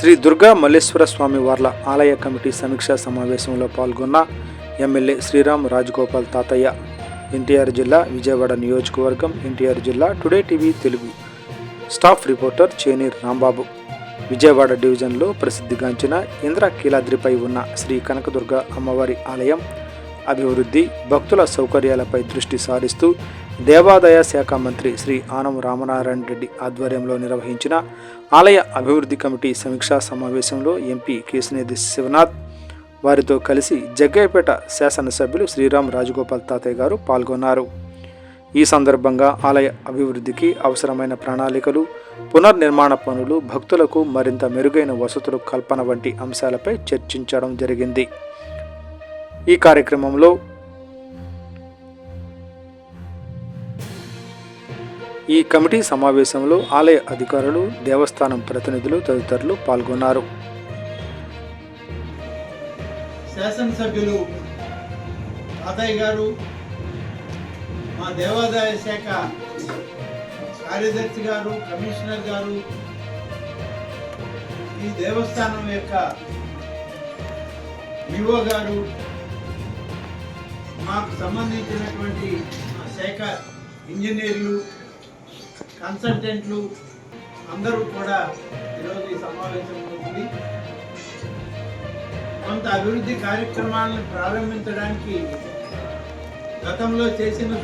శ్రీ దుర్గా మల్లేశ్వర స్వామి వార్ల ఆలయ కమిటీ సమీక్షా సమావేశంలో పాల్గొన్న ఎమ్మెల్యే శ్రీరామ్ రాజగోపాల్ తాతయ్య ఎన్టీఆర్ జిల్లా విజయవాడ నియోజకవర్గం ఎన్టీఆర్ జిల్లా today TV Telugu. Staff reporter చేనీర్ Rambabu. Vijayawada డివిజన్లో ప్రసిద్ధిగాంచిన ఇంద్రకీలాద్రిపై ఉన్న శ్రీ కనకదుర్గ అమ్మవారి ఆలయం అభివృద్ధి భక్తుల సౌకర్యాలపై దృష్టి సారిస్తూ దేవాదాయ శాఖ మంత్రి శ్రీ ఆనం రామనారాయణ రెడ్డి ఆధ్వర్యంలో నిర్వహించిన ఆలయ అభివృద్ధి కమిటీ సమీక్షా సమావేశంలో ఎంపీ కేశినేది శివనాథ్ వారితో కలిసి జగ్గయ్యపేట శాసనసభ్యులు శ్రీరామ్ రాజగోపాల్ తాతయ్య గారు పాల్గొన్నారు. ఈ సందర్భంగా ఆలయ అభివృద్ధికి అవసరమైన ప్రణాళికలు పునర్నిర్మాణ పనులు భక్తులకు మరింత మెరుగైన వసతులు కల్పన వంటి అంశాలపై చర్చించడం జరిగింది. ఈ కార్యక్రమంలో ఈ కమిటీ సమావేశంలో ఆలయ అధికారులు దేవస్థానం ప్రతినిధులు తదితరులు పాల్గొన్నారు. శాసనసభ్యులు తాతయ్య గారు మా దేవాదాయ శాఖ కార్యదర్శి గారు కమిషనర్ గారు ఈ దేవస్థానం యొక్క వివో గారు మాకు సంబంధించినటువంటి శాఖ ఇంజనీర్లు కన్సల్టెంట్లు అందరూ కూడా ఈరోజు ఈ సమావేశంలో కొంత అభివృద్ధి కార్యక్రమాలను ప్రారంభించడానికి గతంలో చేసిన